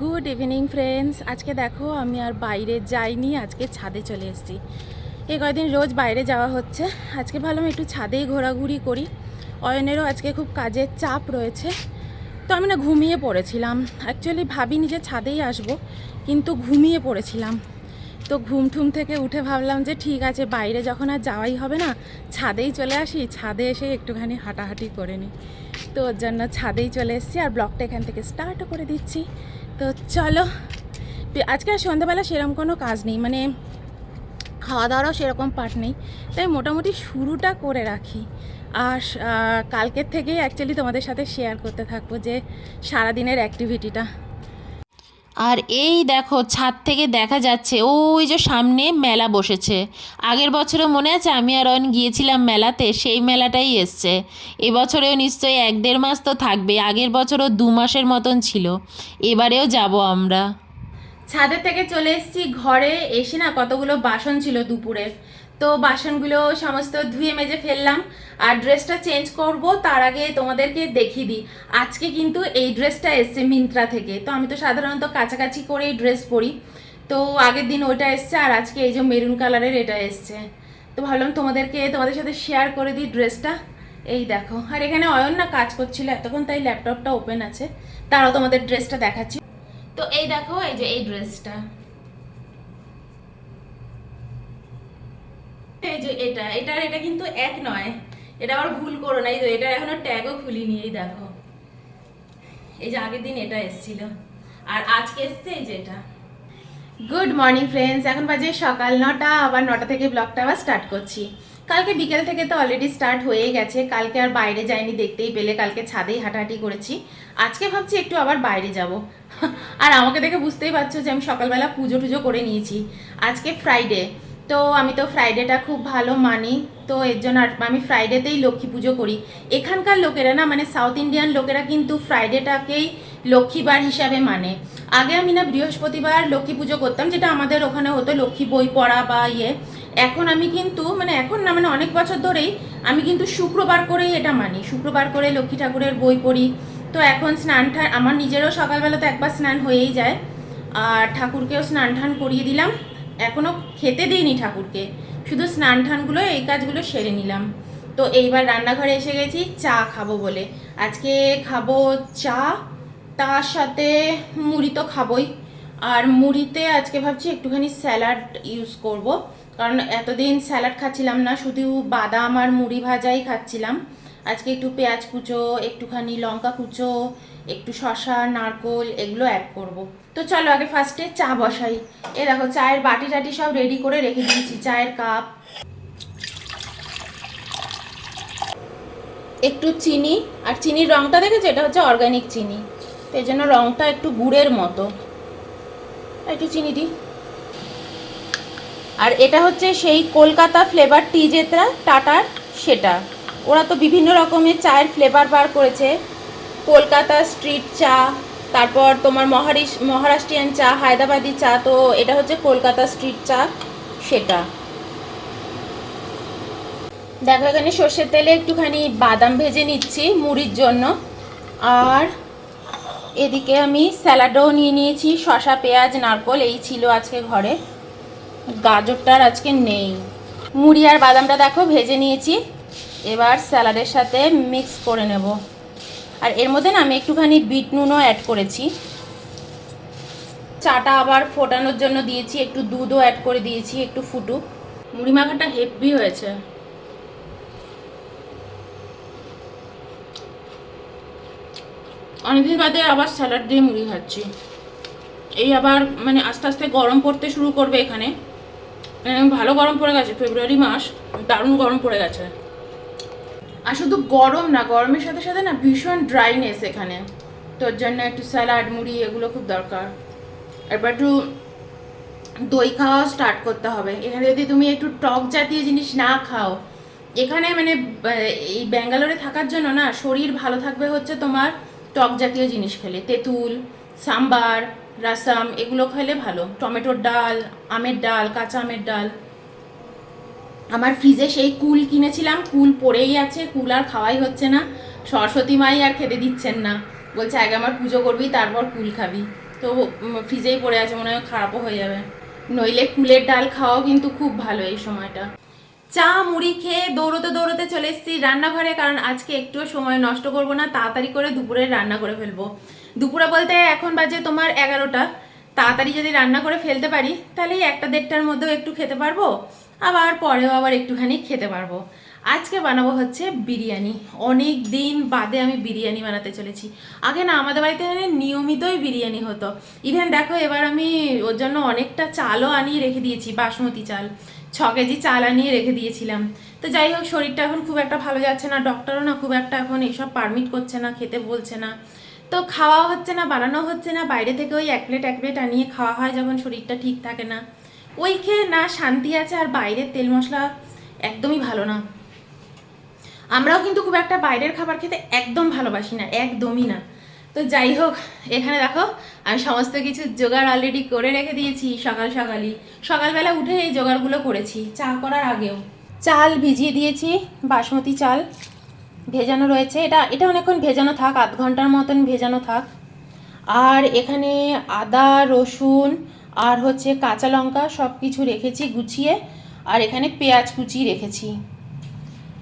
Good evening friends আজকে দেখো, আমি আর বাইরে যাইনি, আজকে ছাদে চলে এসেছি। এ কয়দিন রোজ বাইরে যাওয়া হচ্ছে। আজকে ভাবলাম একটু ছাদেই ঘোরাঘুরি করি। অয়নেরও আজকে খুব কাজের চাপ রয়েছে। তো আমি না ঘুমিয়ে পড়েছিলাম। অ্যাকচুয়ালি ভাবিনি যে ছাদেই আসব, কিন্তু ঘুমিয়ে পড়েছিলাম। তো ঘুম ঠুম থেকে উঠে ভাবলাম যে ঠিক আছে, বাইরে যখন আর যাওয়াই হবে না, ছাদেই চলে আসি। ছাদে এসে একটুখানি হাঁটাহাঁটি করে নিই। তো ওর জন্য ছাদেই চলে এসেছি আর ব্লগটা এখান থেকে স্টার্টও করে দিচ্ছি। তো চলো, আজকে আর সন্ধ্যাবেলা সেরকম কোনো কাজ নেই মানে খাওয়া দাওয়ারও সেরকম পাঠ নেই, তাই মোটামুটি শুরুটা করে রাখি। আর কালকের থেকেই অ্যাকচুয়ালি তোমাদের সাথে শেয়ার করতে থাকব যে সারাদিনের অ্যাক্টিভিটিটা আর এই দেখো, ছাদ থেকে দেখা যাচ্ছে, ওই যে সামনে মেলা বসেছে। আগের বছরও মনে আছে, আমি আর অয়ন গিয়েছিলাম মেলাতে, সেই মেলাটাই এসছে। এবছরেও নিশ্চয়ই এক দেড় মাস তো থাকবে, আগের বছরও দু মাসের মতন ছিল। এবারেও যাব আমরা। ছাদের থেকে চলে এসেছি, ঘরে এসে না কতগুলো বাসন ছিল দুপুরের। তো বাসনগুলো সমস্ত ধুয়ে মেজে ফেললাম। আর ড্রেসটা চেঞ্জ করব, তার আগে তোমাদেরকে দেখিয়ে দিই। আজকে কিন্তু এই ড্রেসটা এসছে মিন্ত্রা থেকে। তো আমি তো সাধারণত কাছাকাছি করেই ড্রেস পরি। তো আগের দিন ওইটা এসছে, আর আজকে এই যে মেরুন কালারের এটা এসছে। তো ভাবলাম তোমাদেরকে, তোমাদের সাথে শেয়ার করে দিই ড্রেসটা এই দেখো। আর এখানে অয়ন না কাজ করছিল এতক্ষণ, তাই ল্যাপটপটা ওপেন আছে। তারাও তোমাদের ড্রেসটা দেখাচ্ছি। তো এই দেখো, এই যে এই ড্রেসটা এই যে এটা এটার এটা কিন্তু এক নয়। এটা আবার ভুল করো না, এই যে এটা এখনও ট্যাগও খুলিনি, এই দেখো। এই যে আগের দিন এটা এসেছিল। আর আজকে এসছে এই যে এটা। গুড মর্নিং ফ্রেন্ডস এখন বাজে সকাল নটা, আবার নটা থেকে ব্লগটা আবার স্টার্ট করছি। কালকে বিকেল থেকে তো অলরেডি স্টার্ট হয়েই গেছে। কালকে আর বাইরে যাইনি, দেখতেই পেলে কালকে ছাদেই হাঁটাহাঁটি করেছি। আজকে ভাবছি একটু আবার বাইরে যাব। আর আমাকে দেখে বুঝতেই পারছ যে আমি সকালবেলা পুজো টুজো করে নিয়েছি। আজকে ফ্রাইডে তো আমি তো ফ্রাইডেটা খুব ভালো মানি, তো এর জন্য আর আমি ফ্রাইডেতেই লক্ষ্মী পুজো করি। এখানকার লোকেরা না মানে সাউথ ইন্ডিয়ান লোকেরা কিন্তু ফ্রাইডেটাকেই লক্ষ্মীবার হিসাবে মানে। আগে আমি না বৃহস্পতিবার লক্ষ্মী পুজো করতাম, যেটা আমাদের ওখানে হতো লক্ষ্মী বই পড়া বা ইয়ে। এখন আমি কিন্তু মানে এখন না মানে অনেক বছর ধরেই আমি কিন্তু শুক্রবার করেই এটা মানি। শুক্রবার করে লক্ষ্মী ঠাকুরের বই পড়ি। তো এখন স্নান আমার নিজেরও সকালবেলা তো একবার স্নান হয়েই যায়। আর ঠাকুরকেও স্নান টান করিয়ে দিলাম। এখনও খেতে দিইনি ঠাকুরকে। শুধু স্নান টানগুলো এই কাজগুলো সেরে নিলাম। তো এইবার রান্নাঘরে এসে গেছি, চা খাব বলে। আজকে খাব চা, তার সাথে মুড়ি তো খাবোই। আর মুড়িতে আজকে ভাবছি একটুখানি স্যালাড ইউজ করব। কারণ এতদিন স্যালাড খাচ্ছিলাম না, শুধু বাদাম আর মুড়ি ভাজাই খাচ্ছিলাম। আজকে একটু পেঁয়াজ কুচো, একটুখানি লঙ্কা কুচো, একটু শসা, নারকোল, এগুলো অ্যাড করব। তো চলো আগে ফার্স্টে চা বসাই। এ দেখো, চায়ের বাটি টাটি সব রেডি করে রেখে দিয়েছি, চায়ের কাপ একটু চিনি, আর চিনির রঙটা দেখেছ? এটা হচ্ছে অর্গানিক চিনি। তো এই জন্য রঙটা একটু গুড়ের মতো। একটু চিনি দিই। আর এটা হচ্ছে সেই কলকাতা ফ্লেভার টি যেটা, টাটার সেটা। ওরা তো বিভিন্ন রকমের চায়ের ফ্লেভার বার করেছে। কলকাতা স্ট্রিট চা তারপর তোমার মহারিশ, মহারাষ্ট্রিয়ান চা, হায়দ্রাবাদি চা, তো এটা হচ্ছে কলকাতা স্ট্রিট চা, সেটা। দেখো, এখানে সর্ষের তেলে একটুখানি বাদাম ভেজে নিচ্ছি মুড়ির জন্য। আর এদিকে আমি স্যালাডও নিয়ে নিয়েছি, শসা, পেঁয়াজ, নারকল, এই ছিল আজকে ঘরে। গাজরটার আজকে নেই। মুড়ি আর বাদামটা দেখো, ভেজে নিয়েছি। এবার স্যালাডের সাথে মিক্স করে নেব। আর এর মধ্যে না আমি একটুখানি বিট নুনও অ্যাড করেছি। চাটা আবার ফোটানোর জন্য দিয়েছি, একটু দুধও অ্যাড করে দিয়েছি, একটু ফুটুক। মুড়ি মাখাটা হেভি হয়েছে। অনেকদিন বাদে আবার স্যালাড দিয়ে মুড়ি খাচ্ছি। এই আবার মানে আস্তে আস্তে গরম পড়তে শুরু করবে এখানে। মানে ভালো গরম পড়ে গেছে, ফেব্রুয়ারি মাস, দারুণ গরম পড়ে গেছে। আর শুধু গরম না, গরমের সাথে সাথে না ভীষণ ড্রাইনেস এখানে। তোর জন্য একটু স্যালাড, মুড়ি, এগুলো খুব দরকার। এবার একটু দই খাওয়া স্টার্ট করতে হবে। এখানে যদি তুমি একটু টক জাতীয় জিনিস না খাও, এখানে মানে এই ব্যাঙ্গালোরে থাকার জন্য না শরীর ভালো থাকবে হচ্ছে তোমার টক জাতীয় জিনিস খেলে। তেঁতুল, সাম্বার, রাসাম, এগুলো খেলে ভালো। টমেটোর ডাল, আমের ডাল, কাঁচা আমের ডাল। আমার ফ্রিজে সেই কুল কিনেছিলাম, কুল পড়েই আছে, কুল আর খাওয়াই হচ্ছে না। সরস্বতী মাই আর খেতে দিচ্ছেন না। বলছে, আগে আমার পুজো করবি, তারপর কুল খাবি। তো ফ্রিজেই পড়ে আছে, মনে হয় খারাপও হয়ে যাবে। নইলে কুলের ডাল খাওয়াও কিন্তু খুব ভালো এই সময়টা। চা, মুড়ি খেয়ে দৌড়তে দৌড়তে চলে এসেছি রান্নাঘরে, কারণ আজকে একটুও সময় নষ্ট করব না, তাড়াতাড়ি করে দুপুরে রান্না করে ফেলব। দুপুরে বলতে এখন বাজে তোমার এগারোটা। তাড়াতাড়ি যদি রান্না করে ফেলতে পারি তাহলে একটা দেড়টার মধ্যেও একটু খেতে পারব। আবার পরেও আবার একটুখানি খেতে পারব। আজকে বানাবো হচ্ছে বিরিয়ানি। অনেক দিন বাদে আমি বিরিয়ানি বানাতে চলেছি। আগে না আমাদের বাড়িতে মানে নিয়মিতই বিরিয়ানি হতো। ইভেন দেখো এবার আমি ওর জন্য অনেকটা চালও আনিয়ে রেখে দিয়েছি, বাসমতি চাল। ছ কেজি চাল আনিয়ে রেখে দিয়েছিলাম। তো যাই হোক, শরীরটা এখন খুব একটা ভালো যাচ্ছে না ডক্টরও না খুব একটা এখন এইসব পারমিট করছে না, খেতে বলছে না। তো খাওয়া হচ্ছে না বানানো হচ্ছে না, বাইরে থেকে ওই এক প্লেট এক প্লেট আনিয়ে খাওয়া হয় যখন শরীরটা ঠিক থাকে না। ওই খেয়ে না শান্তি আছে আর বাইরের তেল মশলা একদমই ভালো না। আমরাও কিন্তু খুব একটা বাইরের খাবার খেতে একদম ভালোবাসি না, একদমই না। তো যাই হোক, এখানে দেখো, আমি সমস্ত কিছু জোগাড় অলরেডি করে রেখে দিয়েছি সকাল সকালই। সকালবেলা উঠে এই জোগাড়গুলো করেছি, চা করার আগেও। চাল ভিজিয়ে দিয়েছি, বাসমতি চাল ভেজানো রয়েছে। এটা এটা অনেকক্ষণ ভেজানো থাক, আধ ঘণ্টার মতন ভেজানো থাক। আর এখানে আদা, রসুন আর হচ্ছে কাঁচা লঙ্কা সব কিছু রেখেছি গুছিয়ে, আর এখানে পেঁয়াজ কুচি রেখেছি।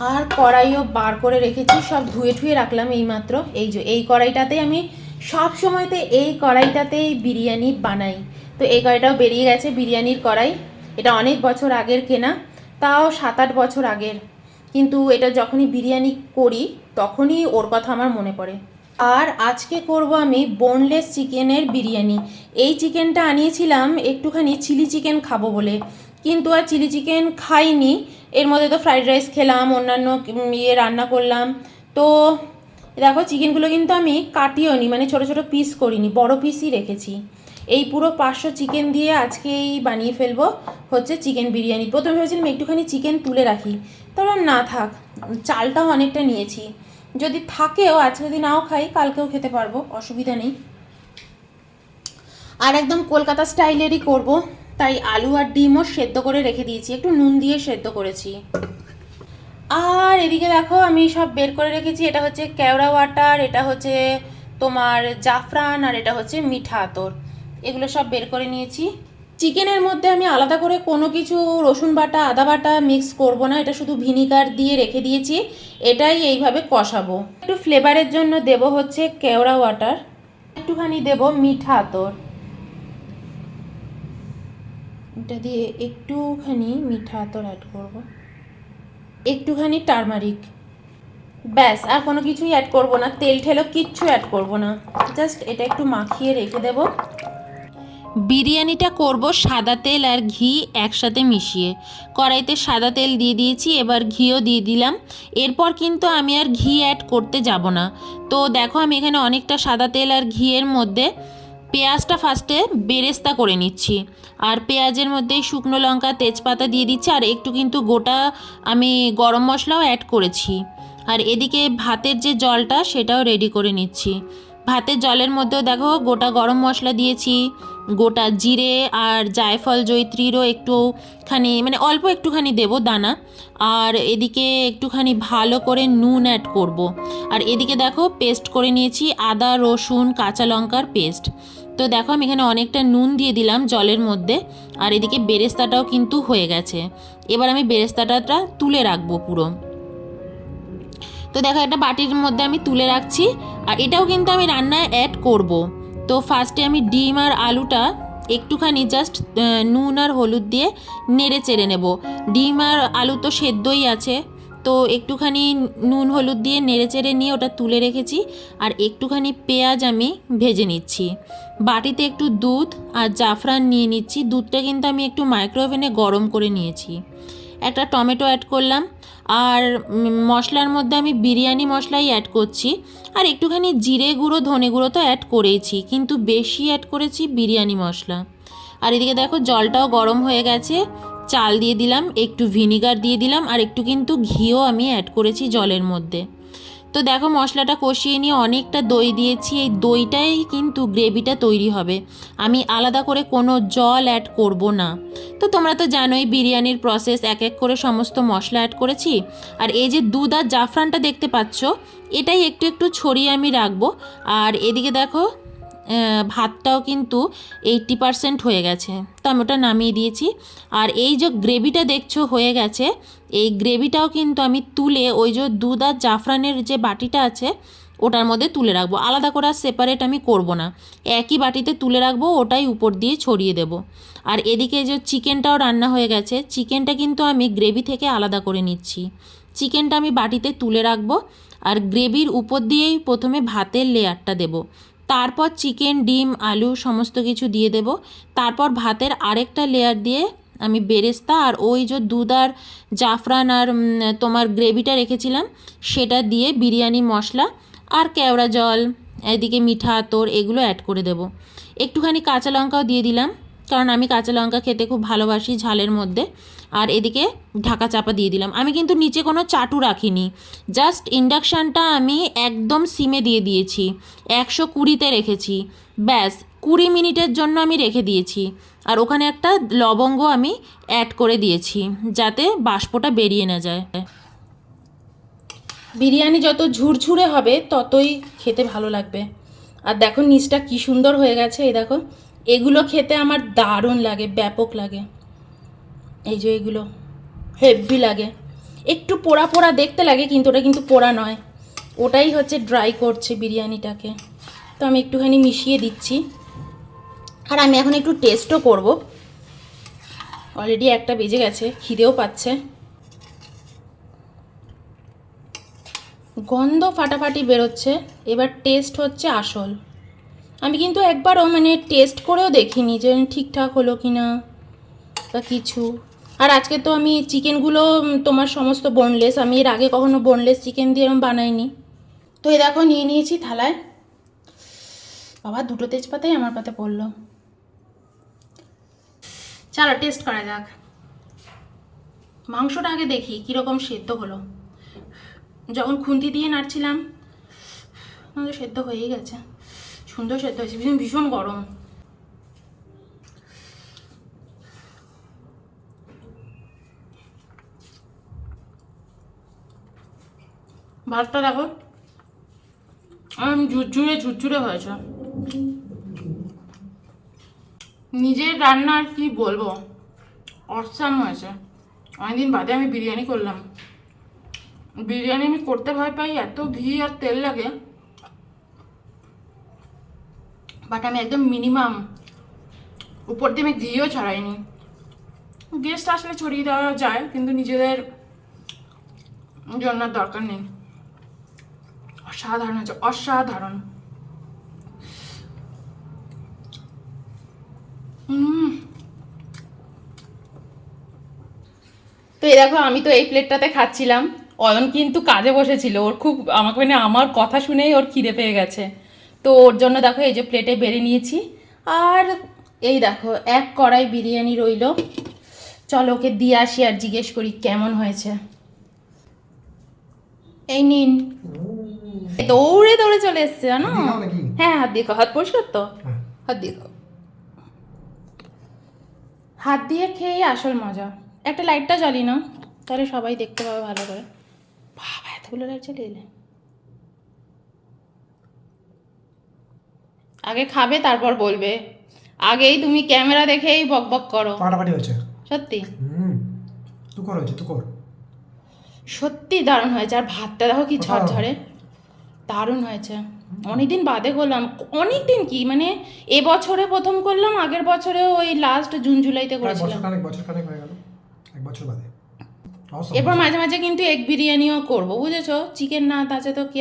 আর কড়াইও বার করে রেখেছি, সব ধুয়ে ঠুয়ে রাখলাম এইমাত্র। এই যে, এই কড়াইটাতেই আমি সব সময়তে এই কড়াইটাতেই বিরিয়ানি বানাই। তো এই কড়াইটাও বেরিয়ে গেছে বিরিয়ানির কড়াই। এটা অনেক বছর আগের কেনা, তাও সাত আট বছর আগের। কিন্তু এটা যখনই বিরিয়ানি করি, তখনই ওর কথা আমার মনে পড়ে। আর আজকে করব আমি বোনলেস চিকেনের বিরিয়ানি। এই চিকেনটা আনিয়েছিলাম, একটুখানি চিলি চিকেন খাব বলে। কিন্তু আর চিলি চিকেন খাইনি। এর মধ্যে তো ফ্রাইড রাইস খেলাম, অন্যান্য ইয়ে রান্না করলাম। তো দেখো, চিকেনগুলো কিন্তু আমি কাটিও নি মানে ছোট ছোট পিস করিনি, বড় পিসই রেখেছি। এই পুরো পাঁচশো চিকেন দিয়ে আজকেই বানিয়ে ফেলব, হচ্ছে চিকেন বিরিয়ানি। প্রথমে ভেবেছিলাম একটুখানি চিকেন তুলে রাখি। তবে না থাক, চালটাও অনেকটা নিয়েছি। যদি থাকেও আজকে যদি নাও খাই, কালকেও খেতে পারব, অসুবিধা নেই। আর একদম কলকাতা স্টাইলেরই করব, তাই আলু আর ডিমও সেদ্ধ করে রেখে দিয়েছি, একটু নুন দিয়ে সেদ্ধ করেছি। আর এদিকে দেখো, আমি সব বের করে রেখেছি, এটা হচ্ছে কেওড়া ওয়াটার, এটা হচ্ছে তোমার জাফরান, আর এটা হচ্ছে মিঠা আতর। এগুলো সব বের করে নিয়েছি। চিকেনের মধ্যে আমি আলাদা করে কোনো কিছু রসুন বাটা, আদা বাটা মিক্স করব না। এটা শুধু ভিনিগার দিয়ে রেখে দিয়েছি। এটাই এইভাবে কষাবো। একটু ফ্লেভারের জন্য দেব হচ্ছে কেওড়া ওয়াটার একটুখানি দেব মিঠা আতর। এটা দিয়ে একটুখানি মিঠা আতর অ্যাড করব। একটুখানি টারমারিক ব্যাস, আর কোনো কিছুই অ্যাড করব না। তেল ঠেলো কিচ্ছু অ্যাড করব না। জাস্ট এটা একটু মাখিয়ে রেখে দেবো। বিরিয়ানিটা করব সাদা তেল আর ঘি একসাথে মিশিয়ে। কড়াইতে সাদা তেল দিয়ে দিয়েছি, এবার ঘিও দিয়ে দিলাম। এরপর কিন্তু আমি আর ঘি অ্যাড করতে যাব না। তো দেখো আমি এখানে অনেকটা সাদা তেল আর ঘিয়ের মধ্যে পেঁয়াজটা ফার্স্টে বেরেস্তা করে নিচ্ছি। আর পেঁয়াজের মধ্যে শুকনো লঙ্কা, তেজপাতা দিয়ে দিচ্ছি, আর একটু কিন্তু গোটা আমি গরম মশলাও অ্যাড করেছি। আর এদিকে ভাতের যে জলটা সেটাও রেডি করে নিচ্ছি। ভাতের জলের মধ্যেও দেখো গোটা গরম মশলা দিয়েছি। গোটা জিরে আর জায়ফল জৈত্রীরও একটুখানি মানে অল্প একটুখানি দেব দানা। আর এদিকে একটুখানি ভালো করে নুন অ্যাড করব। আর এদিকে দেখো পেস্ট করে নিয়েছি আদা, রসুন, কাঁচা লঙ্কার পেস্ট তো দেখো, আমি এখানে অনেকটা নুন দিয়ে দিলাম জলের মধ্যে। আর এদিকে বেরেস্তাটাও কিন্তু হয়ে গেছে। এবার আমি বেরেস্তাটা তুলে রাখব পুরো। তো দেখো, একটা বাটির মধ্যে আমি তুলে রাখছি। আর এটাও কিন্তু আমি রান্নায় অ্যাড করব। তো ফার্স্টে আমি ডিম আর আলুটা একটুখানি জাস্ট নুন আর হলুদ দিয়ে নেড়ে চেড়ে নেব। ডিম আর আলু তো সেদ্ধই আছে, তো একটুখানি নুন হলুদ দিয়ে নেড়ে চেড়ে নিয়ে ওটা তুলে রেখেছি আর একটুখানি পেঁয়াজ আমি ভেজে নিচ্ছি। বাটিতে একটু দুধ আর জাফরান নিয়ে নিচ্ছি, দুধটা কিন্তু আমি একটু মাইক্রোওভেনে গরম করে নিয়েছি। একটা টমেটো অ্যাড করলাম আর মশলার মধ্যে আমি বিরিয়ানি মশলাই অ্যাড করছি। আর একটুখানি জিরে গুঁড়ো, ধনে গুঁড়ো তো অ্যাড করেইছি কিন্তু বেশি অ্যাড করেছি বিরিয়ানি মশলা। আর এদিকে দেখো জলটাও গরম হয়ে গেছে। চাল দিয়ে দিলাম, একটু ভিনিগার দিয়ে দিলাম, আর একটু কিন্তু ঘিও আমি অ্যাড করেছি জলের মধ্যে। তো দেখো মশলাটা কষিয়ে নিয়ে অনেকটা দই দিয়েছি। এই দইটাই কিন্তু গ্রেভিটা তৈরি হবে। আমি আলাদা করে কোনো জল অ্যাড করব না। তো তোমরা তো জানোই বিরিয়ানির প্রসেস এক এক করে সমস্ত মশলা অ্যাড করেছি। আর এই যে দুধ আর জাফরানটা দেখতে পাচ্ছ, এটাই একটু একটু ছড়িয়ে আমি রাখব। আর এদিকে দেখো ভাতটাও কিন্তু এইট্টি পারসেন্ট হয়ে গেছে। তো আমি ওটা নামিয়ে দিয়েছি। আর এই যে গ্রেভিটা দেখছ হয়ে গেছে এই গ্রেভিটাও কিন্তু আমি তুলে ওই যে দুধ আর জাফরানের যে বাটিটা আছে, ওটার মধ্যে তুলে রাখব। আলাদা করে আর সেপারেট আমি করব না। একই বাটিতে তুলে রাখব, ওটাই উপর দিয়ে ছড়িয়ে দেব। আর এদিকে যে চিকেনটাও রান্না হয়ে গেছে, চিকেনটা কিন্তু আমি গ্রেভি থেকে আলাদা করে নিচ্ছি। চিকেনটা আমি বাটিতে তুলে রাখব আর গ্রেভির উপর দিয়েই প্রথমে ভাতের লেয়ারটা দেব। তারপর চিকেন, ডিম, আলু সমস্ত কিছু দিয়ে দেব। তারপর ভাতের আরেকটা লেয়ার দিয়ে আমি বেরেস্তা আর ওই যে দুধ আর জাফরান আর তোমার গ্রেভিটা রেখেছিলাম, সেটা দিয়ে বিরিয়ানি, মশলা আর কেওড়া জল, এদিকে মিঠা আতর, এগুলো অ্যাড করে দেব। একটুখানি কাঁচা লঙ্কাও দিয়ে দিলাম, কারণ আমি কাঁচা লঙ্কা খেতে খুব ভালোবাসি ঝালের মধ্যে। আর এদিকে ঢাকা চাপা দিয়ে দিলাম। আমি কিন্তু নিচে কোনো চাটু রাখিনি জাস্ট ইন্ডাকশানটা আমি একদম সিমে দিয়ে দিয়েছি, একশো কুড়িতে রেখেছি, ব্যাস। কুড়ি মিনিটের জন্য আমি রেখে দিয়েছি। আর ওখানে একটা লবঙ্গ আমি অ্যাড করে দিয়েছি, যাতে বাষ্পটা বেরিয়ে না যায়। বিরিয়ানি যত ঝুরঝুরে হবে, ততই খেতে ভালো লাগবে। আর দেখো নিচটা কি সুন্দর হয়ে গেছে, এই দেখো। এগুলো খেতে আমার দারুণ লাগে, ব্যাপক লাগে। এই যে এগুলো, হেভি লাগে। একটু পোড়া পোড়া দেখতে লাগে, কিন্তু ওটা কিন্তু পোড়া নয়। ওটাই হচ্ছে ড্রাই করছে বিরিয়ানিটাকে। তো আমি একটুখানি মিশিয়ে দিচ্ছি। আর আমি এখন একটু টেস্টও করব। অলরেডি একটা বেজে গেছে, খিদেও পাচ্ছে। গন্ধ ফাটাফাটি বেরোচ্ছে, এবার টেস্ট হচ্ছে আসল। আমি কিন্তু একবারও মানে টেস্ট করেও দেখিনি যে ঠিকঠাক হলো কি না বা কিছু। আর আজকে তো আমি চিকেনগুলো তোমার সমস্ত বোনলেস আমি এর আগে কখনো বোনলেস চিকেন দিয়ে এরকম বানাইনি। তো এই দেখো, নিয়ে নিয়েছি থালায়। বাবা, দুটো তেজপাতাই আমার পাতে পড়ল। চলো টেস্ট করা যাক। মাংসটা আগে দেখি, কীরকম সেদ্ধ হলো। যখন খুন্তি দিয়ে নাড়ছিলাম সেদ্ধ হয়েই গেছে। সুন্দর সেদ্ধ হয়েছে, ভীষণ ভীষণ গরম। ভাতটা দেখো আম ঝুরঝুরে ঝুরঝুরে হয়েছে। নিজের রান্না আর কি বলব? অসাম হয়েছে। অনেকদিন বাদে আমি বিরিয়ানি করলাম। বিরিয়ানি আমি করতে ভয় পাই, এত ঘি আর তেল লাগে। বাট আমি একদম মিনিমাম উপর দিয়ে আমি ঘিও ছড়াইনি। গেস্ট আসলে ছড়িয়ে দেওয়া যায়, কিন্তু নিজেদের জন্য দরকার নেই। অসাধারণ হচ্ছে অসাধারণ। তো এই দেখো আমি তো এই প্লেটটাতে খাচ্ছিলাম। অয়ন কিন্তু কাজে বসেছিল। ওর খুব আমাকে মানে আমার কথা শুনেই ওর খিদে পেয়ে গেছে। তো ওর জন্য দেখো এই যে প্লেটে বেড়ে নিয়েছি। আর এই দেখো এক কড়াই বিরিয়ানি রইল। চলো ওকে দিয়ে আসি আর জিজ্ঞেস করি কেমন হয়েছে? এই নিন। দৌড়ে দৌড়ে চলে এসছে জানো? হ্যাঁ হাত দিয়ে হাত পরিষ্কার তো? হ্যাঁ। হাত দিয়ে খাও। হাত দিয়ে খেয়েই আসল মজা। একটা লাইটটা জ্বালি না তাহলে সবাই দেখতে পাবে ভালো করে। বাবা এতগুলো লাইট জ্বালিয়ে দিলে। আগে খাবে তারপর বলবে। আগেই তুমি ক্যামেরা দেখেই বক বক করো। ফাটাফাটি হয়েছে। সত্যি? হুম তুকর হয়েছে তুকর সত্যি দারুণ হয়েছে। আর ভাতটা দেখো কি ঝরঝরে। দারুণ হয়েছে। অনেকদিন বাদে করলাম। অনেক দিন কি? মানে এবছরে প্রথম করলাম আগের বছরে ওই লাস্ট জুন জুলাইতে করেছিলাম। খানেক বছর খানেক হয়ে গেল। এক বছর বাদে। এরপর মাঝে মাঝে কিন্তু এগ বিরিয়ানিও করব বুঝেছ? চিকেন না আছে তো কি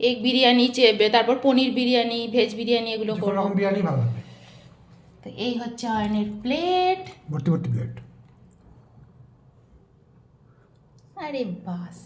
এগ বিরিয়ানি চেপে তারপর পনির বিরিয়ানি ভেজ বিরিয়ানি এগুলো করব। বিরিয়ানি ভালো লাগবে তো এই হচ্ছে অয়নের প্লেট ভর্তি ভর্তি প্লেট আরে বাস।